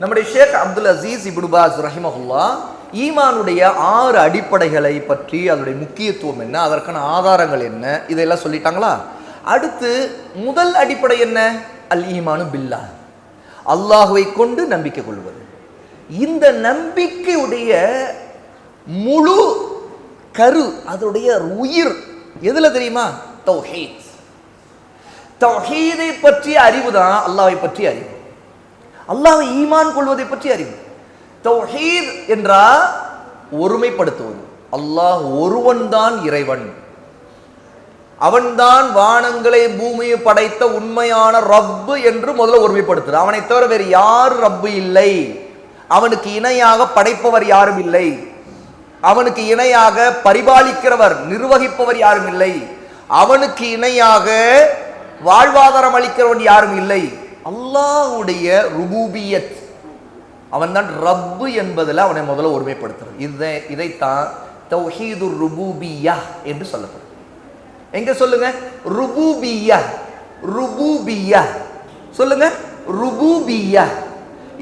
நம்முடைய ஷேக் அப்துல் அசீஸ் இபுடுபாஸ் ரஹிமஹுல்லா ஈமானுடைய ஆறு அடிப்படைகளை பற்றி அதனுடைய முக்கியத்துவம் என்ன அதற்கான ஆதாரங்கள் என்ன இதெல்லாம் சொல்லிட்டாங்களா? அடுத்து முதல் அடிப்படை என்ன? அல் ஈமானு பில்லா. அல்லாஹுவை கொண்டு நம்பிக்கை கொள்வது. இந்த நம்பிக்கையுடைய முழு கரு அதனுடைய உயிர் எதுல தெரியுமா? தௌஹீத். தௌஹீதை பற்றிய அறிவு தான் அல்லாஹ்வை பற்றிய அறிவு. அல்லாஹ்வை ஈமான் கொள்வதை பற்றி அறிவு. தௌஹீத் என்றால் ஒருமைப்படுத்துவது. அல்லாஹ் ஒருவன்தான் இறைவன். அவன்தான் வானங்களை பூமியை படைத்த உண்மையான ரப்பு என்று முதல்ல ஒருமைப்படுத்துறது. அவனை தவிர வேறு யார் ரப்பு இல்லை? அவனுக்கு இணையாக படைப்பவர் யாரும் இல்லை. அவனுக்கு இணையாக பரிபாலிக்கிறவர் நிர்வகிப்பவர் யாரும் இல்லை. அவனுக்கு இணையாக வாழ்வாதாரம் அளிக்கிறவன் யாரும் இல்லை. அல்லாஹ்வுடைய ருபூபியத். அவன்தான் ரப்பு என்பதில் அவனை முதல்ல ஒருமைப்படுத்துறது. இதை இதைத்தான் தௌஹீது ருபூபியா என்று சொல்லப்படும். எங்க சொல்லுங்க? ருபூபியா ருபூபியா. சொல்லுங்க? ருபூபியா.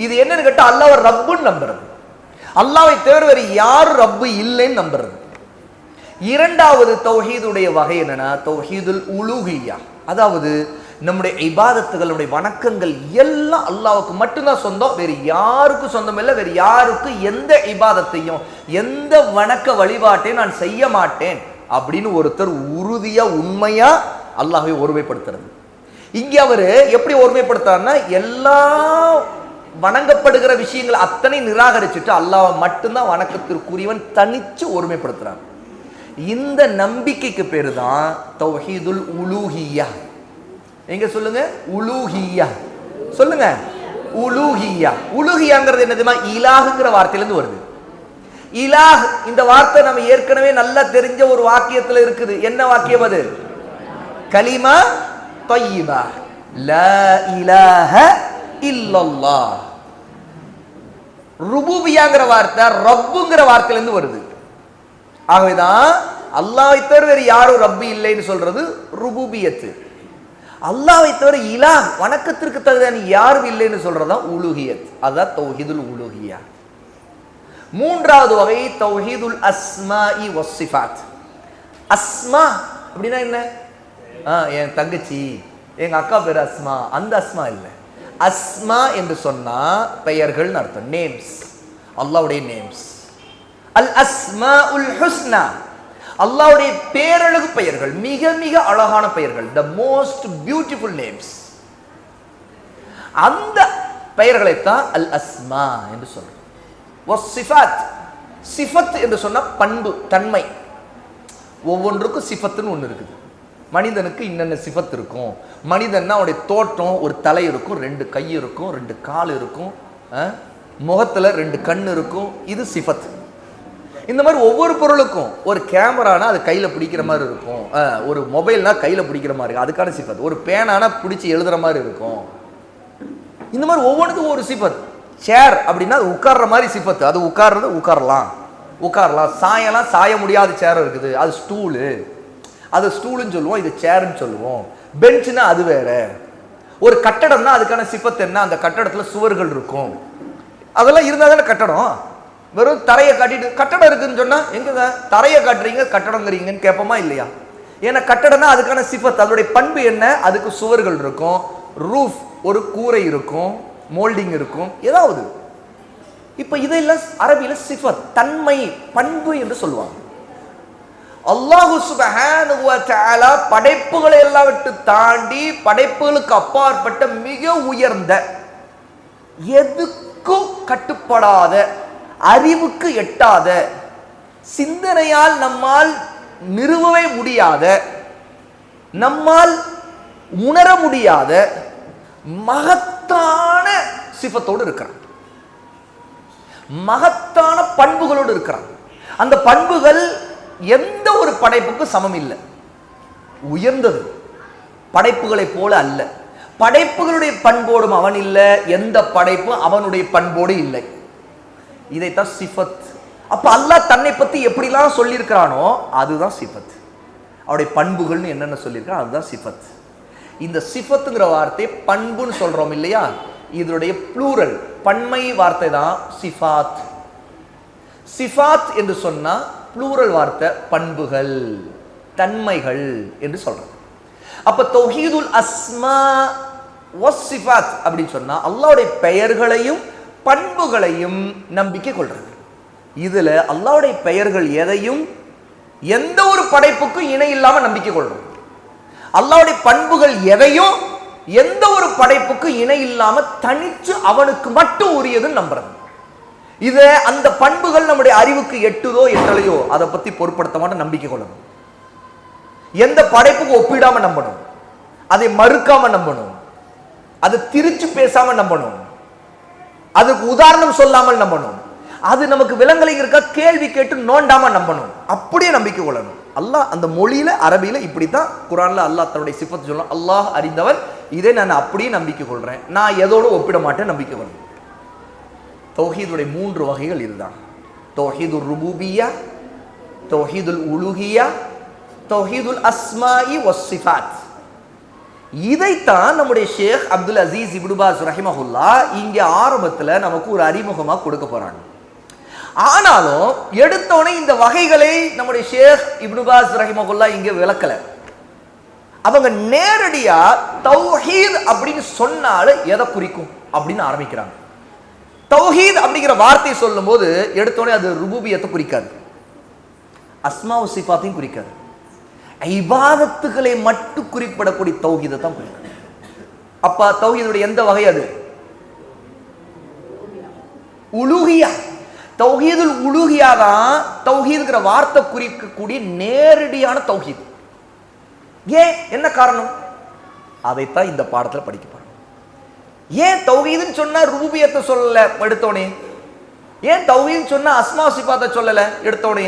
இது என்னன்னு கேட்டால் அல்லாஹ் ரப்புன்னு நம்புறது. அல்லாவை தவிர வேறு யாரும் ரப்பு இல்லைன்னு நம்புறது. இரண்டாவது தௌஹீதுடைய வகை என்னன்னா தௌஹீதுல் உலூகியா அதாவது நம்முடைய இபாதத்துகளுடைய வணக்கங்கள் எல்லாம் அல்லாவுக்கு மட்டும்தான் சொந்தம். வேறு யாருக்கும் சொந்தம் இல்லை. வேறு யாருக்கும் எந்த இபாதத்தையும் எந்த வணக்க வழிபாட்டையும் நான் செய்ய மாட்டேன் அப்படின்னு ஒருத்தர் உறுதியாக உண்மையாக அல்லாஹை ஒருமைப்படுத்துறது. இங்கே அவர் எப்படி ஒருமைப்படுத்துறாருன்னா எல்லா வணங்கப்படுகிற விஷயங்கள் அத்தனை நிராகரிச்சுட்டு அல்லாஹ் மட்டும்தான் வணக்கத்திற்குரியவன் தனித்து ஒருமைப்படுத்துகிறான் இந்த நம்பிக்கைக்கு பேர் தான் தௌஹீதுல் உலூஹியா. எங்க சொல்லுங்க? உலூஹியா. சொல்லுங்க. உலூஹியா. உலூஹியாங்கிறது என்ன இலாகுங்கிற வார்த்தையிலிருந்து வருது. இலாஹ் இந்த வார்த்தை நம்ம ஏற்கனவே நல்லா தெரிஞ்ச ஒரு வாக்கியத்துல இருக்குது. என்ன வாக்கியம் அது? கலிமா தொய்யிபா லா இலாஹ இல்லல்லா ருபூபியாங்கிற வார்த்தை ரப்புங்கிற வார்த்தையிலிருந்து வருது. ஆகவேதான் அல்லாஹ் தவிர வேறு யாரும் ரப்பு இல்லைன்னு சொல்றது ருபூபியத்து. அல்லாவை தவிர இலா வணக்கத்திற்கு தகுதியான யாரும் இல்லைன்னு சொல்றதுதான் உலுகியத். அதான் தௌஹிதுல் உலுகியா. மூன்றாவது வகை தௌஹீதுல் இ வசிஃபாத் அஸ்மா அப்படின்னா என்ன? ஆ என் தங்கச்சி எங்க அக்கா பேர் அஸ்மா அந்த அஸ்மா இல்லை. அஸ்மா என்று சொன்னா பெயர்கள்னு அர்த்தம். நேம்ஸ் அல்லாவுடைய நேம்ஸ் அல் அஸ்மா உல் ஹுஸ்னா. அல்லாவுடைய பேரழகு பெயர்கள் மிக மிக அழகான பெயர்கள் த மோஸ்ட் பியூட்டிஃபுல் நேம்ஸ் அந்த பெயர்களைத்தான் அல் அஸ்மா என்று சொல்றோம். சிஃபாத் சிஃபத் என்று சொன்னால் பண்பு தன்மை. ஒவ்வொன்றுக்கும் சிஃபத்துன்னு ஒன்று இருக்குது. மனிதனுக்கு இன்னென்ன சிஃபத் இருக்கும் மனிதன்னா அவனுடைய தோற்றம் ஒரு தலை இருக்கும் ரெண்டு கை இருக்கும் ரெண்டு கால் இருக்கும் முகத்தில் ரெண்டு கண் இருக்கும் இது சிஃபத். இந்த மாதிரி ஒவ்வொரு பொருளுக்கும் ஒரு கேமரானா அது கையில் பிடிக்கிற மாதிரி இருக்கும். ஒரு மொபைல்னா கையில் பிடிக்கிற மாதிரி இருக்கும். அதுக்கான சிஃபத் ஒரு பேனானா பிடிச்சி எழுதுற மாதிரி இருக்கும். இந்த மாதிரி ஒவ்வொன்றுக்கும் ஒரு சிஃபத் சேர் அப்படின்னா அது உட்கார்ற மாதிரி சிஃபத்து அது உட்கார்றது உட்காரலாம். உட்காரலாம். சாயலாம் சாய முடியாத சேர் இருக்குது. அது ஸ்டூலு அது ஸ்டூலுன்னு சொல்லுவோம். இது சேர்ன்னு சொல்லுவோம். பெஞ்சுனா அது வேற. ஒரு கட்டடம்னா அதுக்கான சிஃபத் என்ன? அந்த கட்டடத்தில் சுவர்கள் இருக்கும். அதெல்லாம் இருந்தால் தானே கட்டடம்? வெறும் தரையை காட்டிட்டு கட்டடம் இருக்குதுன்னு சொன்னால் எங்கே தரையை காட்டுறீங்க கட்டடங்கிறீங்கன்னு கேட்போமா இல்லையா? ஏன்னா கட்டடம்னா அதுக்கான சிஃபத் அதனுடைய பண்பு என்ன? அதுக்கு சுவர்கள் இருக்கும் ரூஃப் ஒரு கூரை இருக்கும் மோல்டிங் இருக்கும் ஏதாவது. இப்போ இதெல்லாம் அரபியில் சிஃபத் தன்மை பண்பு என்று சொல்லுவாங்க. அல்லாஹு சுப்ஹானஹு படைப்புகளை எல்லாம் விட்டு தாண்டி படைப்புகளுக்கு அப்பாற்பட்ட மிக உயர்ந்த எதுக்கும் கட்டுப்படாத அறிவுக்கு எட்டாத சிந்தனையால் நம்மால் நிறுவவே முடியாத நம்மால் உணர முடியாத மகத்தான சிபத்தோடு இருக்கிறான். மகத்தான பண்புகளோடு இருக்கிறான். அந்த பண்புகள் எந்த ஒரு படைப்புக்கும் சமம் இல்லை. உயர்ந்தது. படைப்புகளைப் போல அல்ல. படைப்புகளுடைய பண்போடும் அவன் இல்லை. எந்த படைப்பும் அவனுடைய பண்போடு இல்லை. இதைத்தான் சிஃபத். அப்போ அல்லாஹ் தன்னை பற்றி எப்படிலாம் சொல்லியிருக்கிறானோ அதுதான் சிஃபத். அவருடைய பண்புகள்னு என்னென்ன சொல்லியிருக்கான் அதுதான் சிஃபத். இந்த சிஃபத்துங்கிற வார்த்தை பண்புன்னு சொல்கிறோம் இல்லையா? இதனுடைய ப்ளூரல் பன்மை வார்த்தை தான் சிஃபாத். சிஃபாத் என்று சொன்னால் ப்ளூரல் வார்த்தை பண்புகள் தன்மைகள் என்று சொல்கிறோம் அப்போ தொஹீதுல் அஸ்மா வஸ் சிஃபாத் அப்படின்னு சொன்னால் அல்லாவுடைய பெயர்களையும் பண்புகளையும் நம்பிக்கை கொள்றது. இதுல அல்லாவுடைய பெயர்கள் எதையும் எந்த ஒரு படைப்புக்கும் இணை இல்லாம நம்பிக்கை கொள்றோம் அல்லாவுடைய பண்புகள் எதையும் எந்த ஒரு படைப்புக்கும் இணை இல்லாம தனிச்சு அவனுக்கு மட்டும் உரியதுன்னு நம்புறது. இதை அந்த பண்புகள் நம்முடைய அறிவுக்கு எட்டுதோ எட்டலையோ அதை பத்தி பொருட்படுத்த மாட்டோம் நம்பிக்கை கொள்ளணும். எந்த படைப்புக்கு ஒப்பிடாம நம்பணும். அதை மறுக்காம நம்பணும். அதை திரிச்சு பேசாம நம்பணும். அதுக்கு உதாரணம் சொல்லாமல் நம்பணும். அது நமக்கு விலங்கலை இருக்கா கேள்வி கேட்டு நோண்டாம நம்பணும். அப்படியே நம்பிக்கை கொள்ளணும். அல்லாஹ் அந்த மொழியில அரபியில இப்படித்தான் குரான்ல அல்லாஹ் தன்னுடைய சிஃபத்து சொல்லணும் அல்லாஹ் அறிந்தவன். இதை நான் அப்படியே நம்பிக்கை கொள்றேன். நான் எதோடு ஒப்பிட மாட்டேன் நம்பிக்கை வரணும் தௌஹீதுடைய மூன்று வகைகள் இதுதான். தௌஹீதுல் ருபூபியா தௌஹீதுல் உலுகியா தௌஹீதுல் அஸ்மாயி வஸ்ஸிஃபாத். இதைத்தான் நம்முடைய ஷேக் அப்துல் அசீஸ் இப்டுபாஸ் ரஹிமஹுல்லா இங்கே ஆரம்பத்தில் நமக்கு ஒரு அறிமுகமாக கொடுக்க போகிறாங்க ஆனாலும் எடுத்தோடனே இந்த வகைகளை நம்முடைய ஷேக் இப்னுபாஸ் ரஹிமஹுல்லா இங்கே விளக்கல. அவங்க நேரடியாக தௌஹீத் அப்படின்னு சொன்னால எதை குறிக்கும் அப்படின்னு ஆரம்பிக்கிறாங்க. தௌஹீத் அப்படிங்கிற வார்த்தையை சொல்லும்போது எடுத்தோடனே அது ருபூபியத்தை குறிக்காது. அஸ்மா சிஃபாத்தையும் குறிக்காது. ஐபாதத்துகளை மட்டும் குறிப்பிடக்கூடிய தௌஹீதை தான் குறிக்கும் அப்பா தௌஹீதுடைய எந்த வகை அது? உலுகியா தௌஹீதுல் உலுகியா தான் தௌஹீதுங்கிற வார்த்தை குறிக்கக்கூடிய நேரடியான தௌஹீத். ஏன்? என்ன காரணம்? அதைத்தான் இந்த பாடத்துல படிக்க போறோம். ஏன் தௌஹீதுன்னு சொன்னா ரூபியத்தை சொல்லல? எடுத்தோனே ஏன் தௌஹீதுன்னு சொன்னா அஸ்மா சிபாத்தை சொல்லல? எடுத்தோனே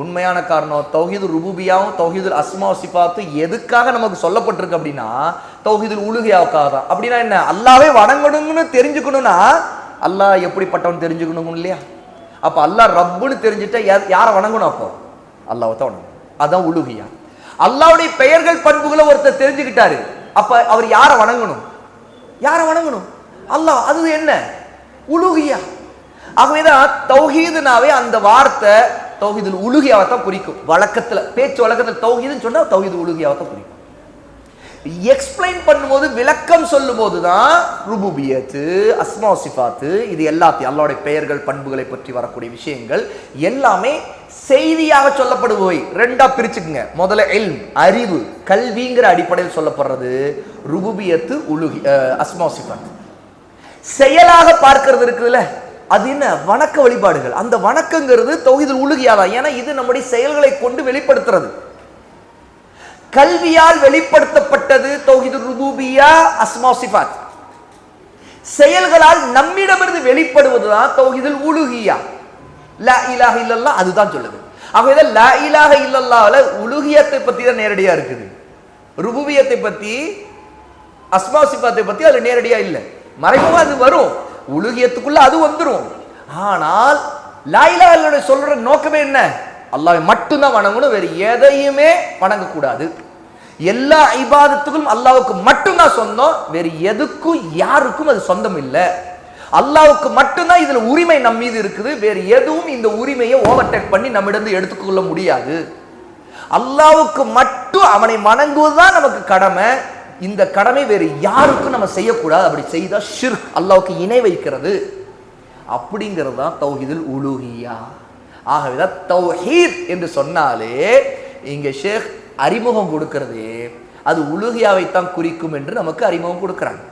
உண்மையான காரணம் தௌஹீது ருபூபியாவும் தௌஹீதுல் அஸ்மா சிபாத்து எதுக்காக நமக்கு சொல்லப்பட்டிருக்கு அப்படின்னா தௌஹீதுல் உலுகியாவுக்காக தான். அப்படின்னா என்ன? அல்லாவே வணங்கணும்னு தெரிஞ்சுக்கணும்னா அல்லாஹ் எப்படிப்பட்டவன் தெரிஞ்சுக்கணும் இல்லையா? அப்போ அல்லாஹ் ரப்புன்னு தெரிஞ்சுட்டா யாரை வணங்கணும் அப்போ? அல்லாவை தான் வணங்கணும். அதான் உலுகியா அல்லாஹ்வுடைய பெயர்கள் பண்புகளை ஒருத்தர் தெரிஞ்சுக்கிட்டாரு. அப்போ அவர் யாரை வணங்கணும்? யாரை வணங்கணும்? அல்லாஹ் அது என்ன? உலுகியா ஆகவேதான் தௌஹீதுனாவே அந்த வார்த்தை தௌஹீதுல் உலுகியாவை தான் குறிக்கும். வழக்கத்துல பேச்சு வழக்கத்தில் தௌஹீதுன்னு சொன்னா தௌஹீது உலுகியாவை தான் குறிக்கும். எக்ஸ்பிளைன் பண்ணும்போது விளக்கம் சொல்லும் போது தான் ருபுபியத்து அஸ்மா சிஃபாத்து இது எல்லாத்தையும் அல்லாவுடைய பெயர்கள் பண்புகளை பற்றி வரக்கூடிய விஷயங்கள் எல்லாமே செய்தியாக சொல்லப்படுபவை. ரெண்டா பிரிச்சுக்குங்க. முதல்ல எல் அறிவு கல்விங்கிற அடிப்படையில் சொல்லப்படுறது ருபுபியத்து உலுகி அஹ், அஸ்மா சிஃபாத் செயலாக பார்க்கறது இருக்குதுல்ல? அது என்ன? வணக்க வழிபாடுகள். அந்த வணக்கங்கிறது தொகுதியில் உழுகியாதான் ஏன்னா இது நம்முடைய செயல்களை கொண்டு வெளிப்படுத்துறது. கல்வியால் வெளிப்படுத்தப்பட்டது தௌஹீது ருபூபியா அஸ்மா சிஃபாத். செயல்களால் நம்மிடமிருந்து வெளிப்படுவதுதான் தொகுதியில் உலுகியா. லா இலாக இல்லல்லா அதுதான் சொல்லுது. ஆகவே லா இலாஹ இல்லல்லாவில் உலுகியத்தை பற்றி தான் நேரடியா இருக்குது. ருபூபியத்தை பத்தி அஸ்மா சிஃபாத்தை பத்தி அதுல நேரடியா இல்ல. மறைமுகமா அது வரும். உலகியத்துக்குள்ள அது வந்துடும் ஆனால் லா இலாஹ சொல்ற நோக்கமே என்ன? அல்லாவை மட்டும்தான் வணங்கணும் வேறு எதையுமே வணங்கக்கூடாது. எல்லா இபாதத்துக்கும் அல்லாவுக்கு மட்டும்தான் சொந்தம் வேறு எதுக்கும் யாருக்கும் அது சொந்தம் இல்லை. அல்லாவுக்கு மட்டும்தான் இதுல உரிமை நம் மீது இருக்குது வேறு எதுவும் இந்த உரிமையை ஓவர்டேக் பண்ணி நம்மிடந்து எடுத்துக்கொள்ள முடியாது. அல்லாவுக்கு மட்டும் அவனை வணங்குவதுதான் நமக்கு கடமை இந்த கடமை வேறு யாருக்கும் நம்ம செய்யக்கூடாது. அப்படி செய்தால் ஷிர்க் அல்லாவுக்கு இணை வைக்கிறது. அப்படிங்கிறது தான் தௌஹீதுல் உலூஹியா. ஆகவே தான் தௌஹீத் என்று சொன்னாலே இங்கே ஷேக் அறிமுகம் கொடுக்கிறது அது உலுகியாவை தான் குறிக்கும் என்று நமக்கு அறிமுகம் கொடுக்குறாங்க.